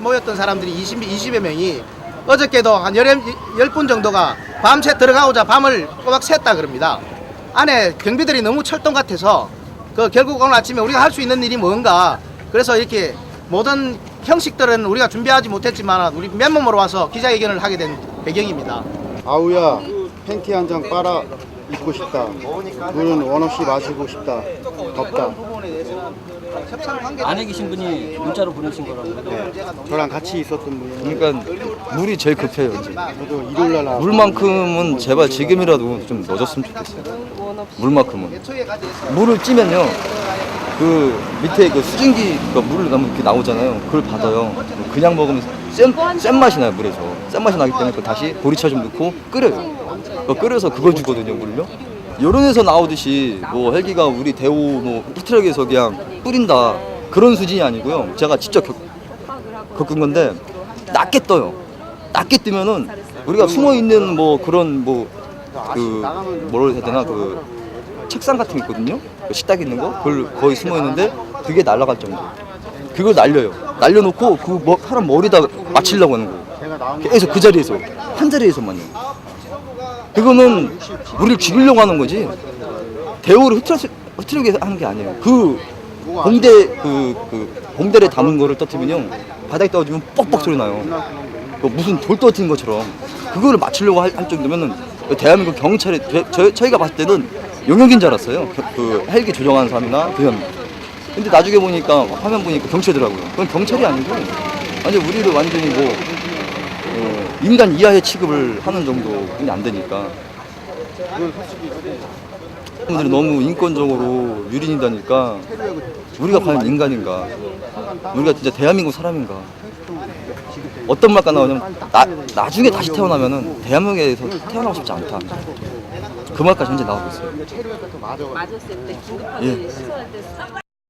모였던 사람들이 20, 20여 명이 어저께도 한 10 분 정도가 밤새 들어가오자 밤을 꼬박 샜다 그럽니다. 안에 경비들이 너무 철동 같아서 그 결국 오늘 아침에 우리가 할 수 있는 일이 뭔가 그래서 이렇게 모든 형식들은 우리가 준비하지 못했지만 우리 맨몸으로 와서 기자회견을 하게 된 배경입니다. 아우야 팬티 한 장 빨아 입고 싶다 물은 원 없이 마시고 싶다 덥다 안에 계신 분이 문자로 보내신 거라고. 저랑 같이 있었던 분이. 그러니까 물이 제일 급해요 이제. 저도 일요일날 나왔 물만큼은 제발 지금이라도 좀 넣어줬으면 좋겠어요. 물만큼은. 물을 찌면요 그 밑에 그 수증기가 물을 넣으면 이렇게 나오잖아요. 그걸 받아요. 그냥 먹으면 센, 센 맛이 나요 물에서. 센 맛이 나기 때문에 그 다시 보리차 좀 넣고 끓여요. 그 끓여서 그걸 주거든요 물을요 여론에서 나오듯이 뭐 헬기가 우리 대우 뭐 후트럭에서 그냥 뿌린다 그런 수준이 아니고요 제가 직접 겪, 겪은 건데 낮게 떠요. 낮게 뜨면은 우리가 숨어 있는 뭐 그런 뭐그 뭐를 해야 되나 그 책상 같은 게 있거든요. 그 식탁 있는 거 그걸 거의 숨어 있는데 그게 날아갈 정도. 그걸 날려요. 날려놓고 그 뭐, 사람 머리다 맞추려고 하는 거예요. 계속 그 자리에서 한 자리에서만요. 그거는 우리를 죽이려고 하는 거지. 대우를 흐트러 흐트러게 하는 게 아니에요. 그 봉대 그, 그 봉대를 담은 거를 떠트면요 바닥에 떨어지면 뻑뻑 소리 나요. 그 무슨 돌 떨어뜨린 것처럼 그거를 맞추려고 할, 할 정도면은 대한민국 경찰이 저, 저, 저희가 봤을 때는 용역인 줄 알았어요. 겨- 그 헬기 조정하는 사람이나 대현. 근데 나중에 보니까 화면 보니까 경찰이더라고요. 그건 경찰이 아니고 완전 우리를 완전히 뭐 어, 인간 이하의 취급을 하는 정도뿐이 안 되니까. 분들이 너무 인권적으로 유린이다니까 우리가 과연 인간인가? 우리가 진짜 대한민국 사람인가? 어떤 말까 나오냐면 나, 나중에 다시 태어나면은 대한민국에서 태어나고 싶지 않다. 그 말까지 현재 나오고 있어요. 맞았을 때 긴급하게 예. 시소할 때